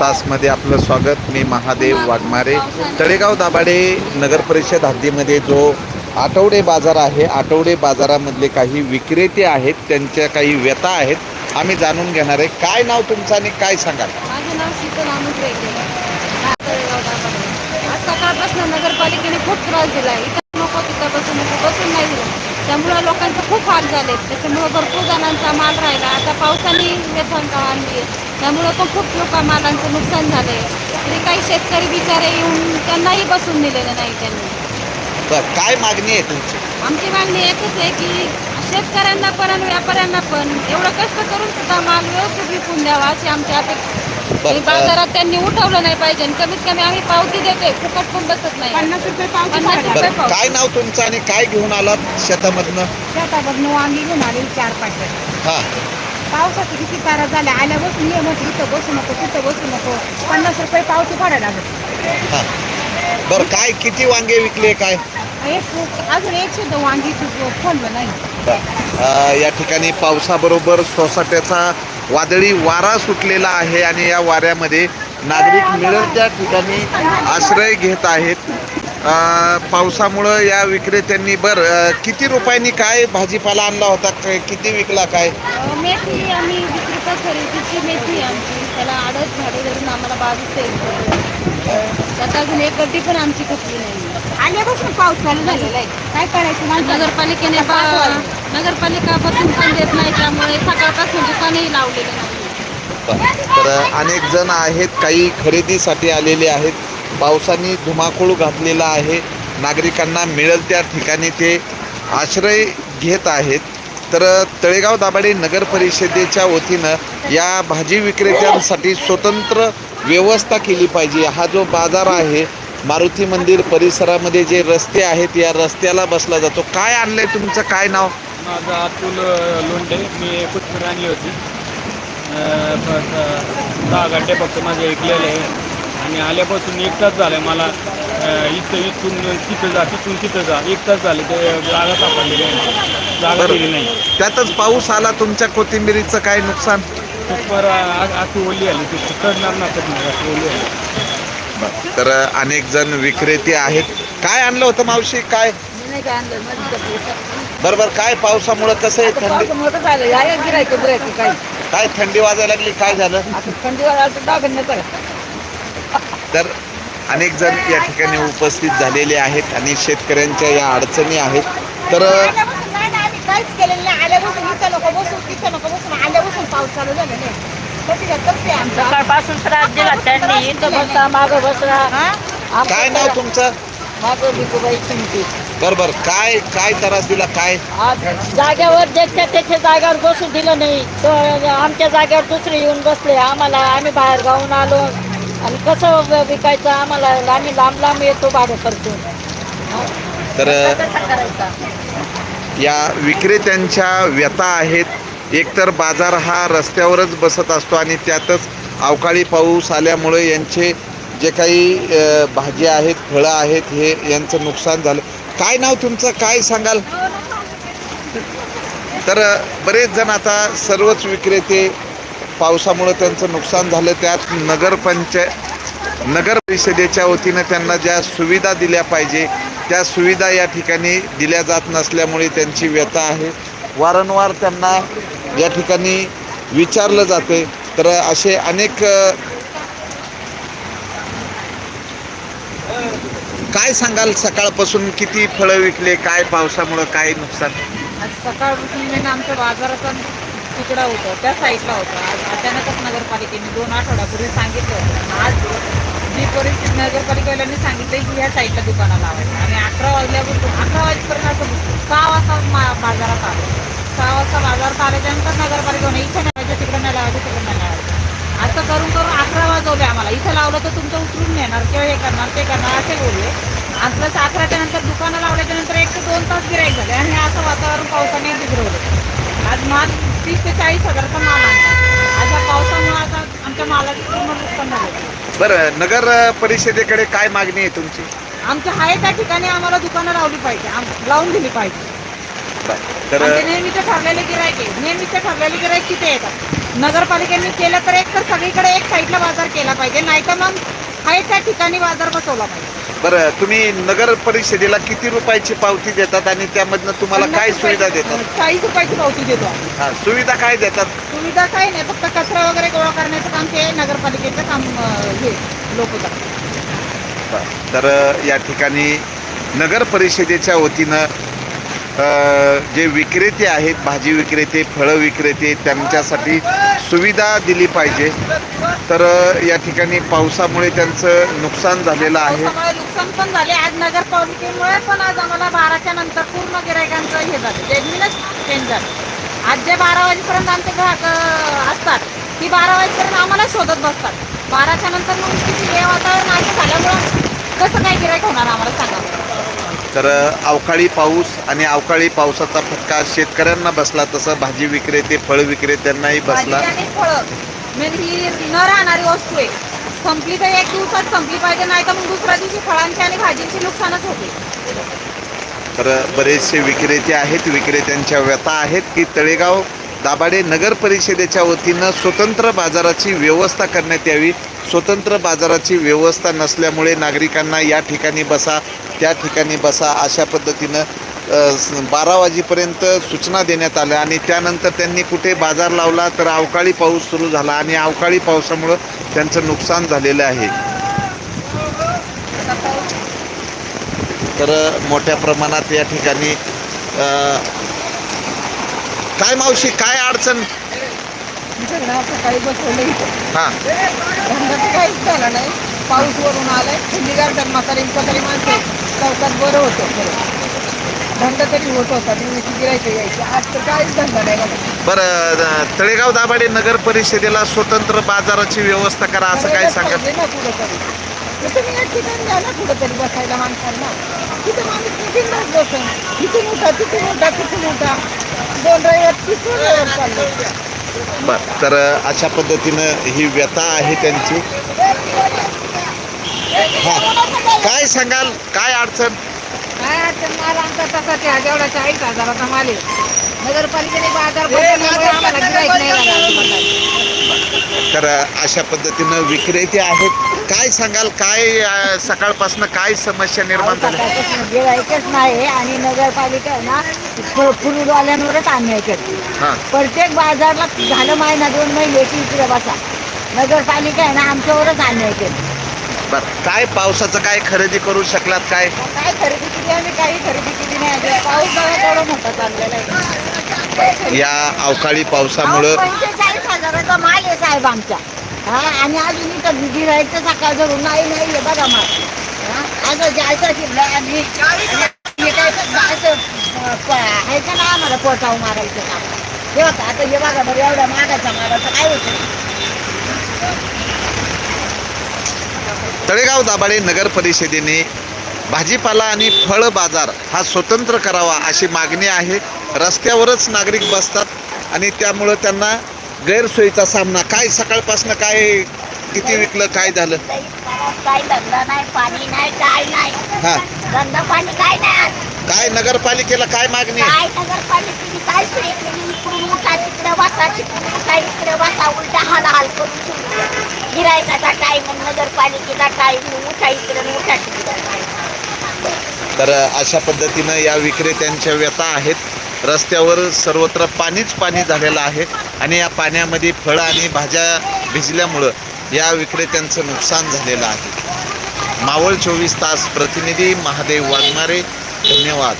तासमध्ये आपलं स्वागत. मी महादेव वाघमारे. तळेगाव दाभाडे नगर परिषद हद्दीमध्ये जो आठवडे बाजार आहे आठवडे बाजारामधले काही विक्रेते आहेत त्यांच्या काही व्यथा आहेत. आम्ही जाणून घेणार आहे. काय नाव तुमचं आणि काय सांगाल? माझं नाव शीतल आज सकाळपासून नगरपालिकेने खूप त्रास दिला इथं नको तिथं बसून नको बसून नाही दिलं. त्यामुळं लोकांचे खूप हाल झाले त्याच्यामुळं भरपूर जणांचा माल राहिला. आता पावसाने व्यथांका आणली त्यामुळं पण खूप लोक मालांचं नुकसान झाले तरी काही शेतकरी बिचारे येऊन त्यांनाही बसून दिलेलं नाही त्यांनी. बरं काय मागणी आहे तुमची? आमची मागणी एकच आहे की शेतकऱ्यांना पण आणि व्यापाऱ्यांना पण एवढं कष्ट करून सुद्धा माल व्यवस्थित विकून द्यावा अशी आमची अपेक्षा आणि बाजारात त्यांनी उठवलं नाही पाहिजे आणि कमीत कमी आम्ही पावती देतोय. फुकट पण बसत नाही. पन्नास रुपये पावती पन्नास भरायला. रुपये बरं पावती. काय नाव तुमचं आणि काय घेऊन आलात शेतामधनं? शेताकडनं वांगी घेऊन आले चार पाच हां. पावसाचं किती तारा झाल्या आल्या बसून ये म्हटलं इथं बसू नको तिथं बसू नको. पन्नास रुपये पावती भरायला लागत हां. बरं काय किती वांगे विकले काय? एक अजून एक सुद्धा वांगी फोडलं नाही. अ, या ठिकाणी पावसाबरोबर सोसाट्याचा वादळी वारा सुटलेला आहे आणि या वाऱ्यामध्ये नागरिक मिळत त्या ठिकाणी आश्रय घेत आहेत. पावसामुळं या विक्रेत्यांनी बर किती रुपयांनी काय भाजीपाला आणला होता? काय किती विकला काय? मेथी आम्ही वीस रुपये खरेदीची मेथी आमची. त्याला आडत झाडे धरून आम्हाला बावीस ते एक रुपये. त्यात अजून एक गड्डी पण आमची खपली नाही. आल्यापासून पाऊस चालू झालेला आहे. काय करायचं माणसाला? नगरपालिकेने. बा- नगरपालिका बसून पण देत नाही त्यामुळे सकाळपासून दुकानही लावलेले नाही. तर अनेक जण आहेत काही खरेदीसाठी आलेले आहेत. पावसाने धुमाकूळ घातलेला आहे. नागरिकांना मिळेल त्या ठिकाणी ते आश्रय घेत आहेत. तर तळेगाव दाभाडे नगर परिषदेच्या वतीनं या भाजी विक्रेत्यांसाठी स्वतंत्र व्यवस्था केली पाहिजे. हा जो बाजार आहे मारुती मंदिर परिसरामध्ये जे रस्ते आहेत या रस्त्याला बसला जातो. काय आणलंय तुमचं? काय नाव? माझं अतुल लोंढे. मी कोथमीर आणली होती. दहा घंटे फक्त माझे ऐकलेले आहे. आणि आल्यापासून एक तास झालं मला इथं इथून तिथं जा तिथून तिथं जा. एक तास झाले ते जागा सापडलेली नाही जागा बरं. दिली नाही. त्यातच पाऊस आला तुमच्या कोथिंबिरीचं काय नुकसान? सुपर अशी ओली आली ती चढणार ना अशी ओली आली. तर अनेक जण विक्रेते आहेत. काय आणलं होतं मावशी? काय? मी नाही काय आणलं माझी बरोबर. काय पावसामुळे कसं आहे थंडी? मोठं झालं या या गिरायचं गिरायचं काही काय? थंडी वाजायला लागली? काय झालं? आता थंडी डागण्याचं तर अनेक जण या ठिकाणी उपस्थित झालेले आहेत आणि शेतकऱ्यांच्या या अडचणी आहेत. तर सकाळपासून त्रास दिला त्यांनी मागं बसला हा? काय नाव तुमचं? भिकूबाई चिमटी बरोबर काय काय त्रास दिला काय? आज जाग्यावर ज्याच्या त्याच्या जागेवर बसू दिलं नाही. तर आमच्या जागेवर दुसरे येऊन बसले. आम्हाला आम्ही बाहेर गावून आलो. आणि कसं विकायचं आम्हाला आम्ही लांब लांब येतो भाडं करतो तर करायचा? या विक्रेत्यांच्या व्यथा आहेत. एकतर बाजार हा रस्त्यावरच बसत असतो आणि त्यातच अवकाळी पाऊस आल्यामुळे यांचे जे काही अ, भाज्या आहेत फळं आहेत हे यांचं नुकसान झालं. काय नाव तुमचं? काय सांगाल? तर अ, बरेच जण आता सर्वच विक्रेते पावसामुळं त्यांचं नुकसान झालं. त्यात नगरपंचाय नगर परिषदेच्या वतीनं त्यांना ज्या सुविधा दिल्या पाहिजे त्या सुविधा या ठिकाणी दिल्या जात नसल्यामुळे त्यांची व्यथा आहे. वारंवार त्यांना या ठिकाणी विचारलं जाते. तर असे अनेक काय सांगाल? सकाळपासून किती फळं विकले? काय पावसामुळं काय नुकसान? आज सकाळपासून म्हणजे आमच्या बाजाराचा तिकडं होतं त्या साईडला होतं. आज अचानकच नगरपालिकेने दोन आठवड्यापूर्वी सांगितलं होतं. आज जी परिस्थिती नगरपालिकेवाल्यांनी सांगितलं की ह्या साईडला दुकानाला लावायचं आणि अकरा वाजल्यापासून अकरा वाजेपर्यंत असं सहा वाजता मा- बाजारात आलो. सहा वाजता बाजारात आल्याच्यानंतर नगरपालिकेने इथं नाही लावायचं तिकडे नाही लावायचं तिकडे नाही लावायचं असं करून करून अकरा वाजवले आम्हाला. इथं लावलं तर तुमचं उतरून नेणार किंवा हे करणार ते करणार असे बोलले. आणि प्लस अकराच्या नंतर दुकानं लावल्याच्या नंतर एक ते दोन तास गिराईक झाले. आणि हे असं वातावरण पावसाने बिघडवलं. आज माल तीस ते चाळीस हजारचा माल आणला आज या पावसामुळे आता आमच्या मालाचं पूर्ण नुकसान झालं. बरं नगर परिषदेकडे काय मागणी आहे तुमची? आमच्या आहे त्या ठिकाणी आम्हाला दुकानं लावली पाहिजे. आम- लावून दिली पाहिजे. तर नेहमीचे ठरलेले गिरायक आहे. नेहमीचे ठरलेले गिरायक तिथे येतात? नगरपालिकेने केलं तर एक तर सगळीकडे एक साईडला बाजार केला पाहिजे. नाही तर मग आहे त्या ठिकाणी बाजार बसवला पाहिजे. बरं तुम्ही नगर परिषदेला किती रुपयाची पावती देतात आणि त्यामधनं तुम्हाला काय पन्नास सुविधा रुपयाची- देतात? चाळीस रुपयाची पावती देतो आम्ही. हा सुविधा काय देतात? सुविधा काही नाही फक्त कचरा वगैरे गोळा करण्याचं काम ते नगरपालिकेचं काम अं, हे लोक करतात. तर या ठिकाणी नगर परिषदेच्या वतीनं अ, जे विक्रेते आहेत भाजी विक्रेते फळं विक्रेते त्यांच्यासाठी सुविधा दिली पाहिजे. तर या ठिकाणी पावसामुळे त्यांचं नुकसान झालेलं आहे. नुकसान पण झाले. आज नगरपालिकेमुळे पण आज आम्हाला बाराच्या नंतर पूर्ण गिरायकांचं हे झालं. चेंज झालं. आज जे बारा वाजेपर्यंत आमचे ग्राहक असतात ती बारा वाजेपर्यंत आम्हाला शोधत बसतात. बाराच्या नंतर मग किती हे वातावरण असं झाल्यामुळं कसं काय गिरायक होणार आम्हाला सांगा. तर अवकाळी पाऊस आणि अवकाळी पावसाचा फटका शेतकऱ्यांना बसला. तसं भाजी विक्रेते फळ विक्रेत्यांनाही बसला. आणि फळं. मेन ही न राहणारी वस्तू आहे. संपली तर एक दिवसात संपली पाहिजे नाही तर मग दुसऱ्या दिवशी फळांची आणि भाजींची नुकसानच होते. तर बरेचसे विक्रेते आहेत विक्रेत्यांच्या व्यथा आहेत की तळेगाव दाभाडे नगर परिषदेच्या वतीनं स्वतंत्र बाजाराची व्यवस्था करण्यात यावी. स्वतंत्र बाजाराची व्यवस्था नसल्यामुळे नागरिकांना या ठिकाणी बसा त्या ठिकाणी बसा अशा पद्धतीनं बारा वाजेपर्यंत सूचना देण्यात आल्या आणि त्यानंतर त्यांनी कुठे बाजार लावला तर अवकाळी पाऊस सुरू झाला आणि अवकाळी पावसामुळं त्यांचं नुकसान झालेलं आहे. तर मोठ्या प्रमाणात या ठिकाणी काय मावशी काय अडचण? सकाळी बसवलं इथं. हां. धंद्याचं काहीच झालं नाही. पाऊस वरून आलाय. गार्डन म्हातारी म्हातारी माणसं चौकात बरं होतं धंदा तरी होत होता नेहमीची गिरायचं यायची. आज तर काहीच धंदा नाही बघा बरं तळेगाव दाभाडे नगर परिषदेला स्वतंत्र बाजाराची व्यवस्था करा असं काय सांगा पाहिजे ना कुठंतरी. तर तुम्ही एक ठिकाणी द्या ना कुठंतरी बसायला माणसांना. तिथं माणूस किती बसन? इथून उठा तिथून उठा तिथून उठा. दोन रविवार तिथून रविवार चाललं. बरं तर अशा पद्धतीनं ही व्यथा आहे त्यांची. हां. काय सांगाल? काय अडचण? माल आमचा जेवढा चाळीस हजाराचा माल आहे. नगरपालिकेने बाजार बदलल्यामुळे आम्हाला गिऱ्हाईक नाही लागलं तर अशा पद्धतीनं विक्रेते आहेत. काय सांगाल? काय अ, सकाळपासनं काय समस्या निर्माण झाल्या? गिरायकच नाही आणि नगरपालिका आहे ना फुलवाल्यांवरच अन्याय करते. हां. प्रत्येक बाजारला झालं महिना दोन महिने की इकडे बसा. नगरपालिका आहे ना आमच्यावरच अन्याय करते. बरं काय पावसाचं काय खरेदी करू शकलात काय? काय खरेदी केली आम्ही? काही खरेदी केली नाही. पाऊस बघा केवढा मोठा चाललेला आहे. या अवकाळी पावसामुळं पंचेचाळीस हजाराचा माल आहे साहेब आमचा. हा आणि अजून इथं गिरायचं सकाळ धरून. नाही नाही हे बघा माल. हा, असं जायचं शिरलं आणि काय तर जायचं अं, प- आहे का आम्हाला पोटाव मारायचं काम? हे बघा आता हे बघा बरं एवढ्या मागाचा मारायचं काय होतं? तळेगाव दाभाडे नगर परिषदेने भाजीपाला आणि फळ बाजार हा स्वतंत्र करावा अशी मागणी आहे. रस्त्यावरच नागरिक बसतात आणि त्यामुळं त्यांना गैरसोयीचा सामना. काय सकाळपासनं काय किती विकलं काय झालं? काय धंदा नाही पाणी नाही काय नाही. हा. धंदा पाणी काय नाही आज. काय नगरपालिकेला काय मागणी आहे? काय नगरपालिकेने काय सोय केली इकडून उलटा हाल हाल करून सुरू गिरायकाचा टाईम नगरपालिकेचा टाईम तर अशा पद्धतीनं या विक्रेत्यांच्या व्यथा आहेत. रस्त्यावर सर्वत्र पाणीच पाणी झालेलं आहे आणि या पाण्यामध्ये फळं आणि भाज्या भिजल्यामुळं या विक्रेत्यांचं नुकसान झालेलं आहे. मावळ चोवीस तास प्रतिनिधी महादेव वाघमारे धन्यवाद.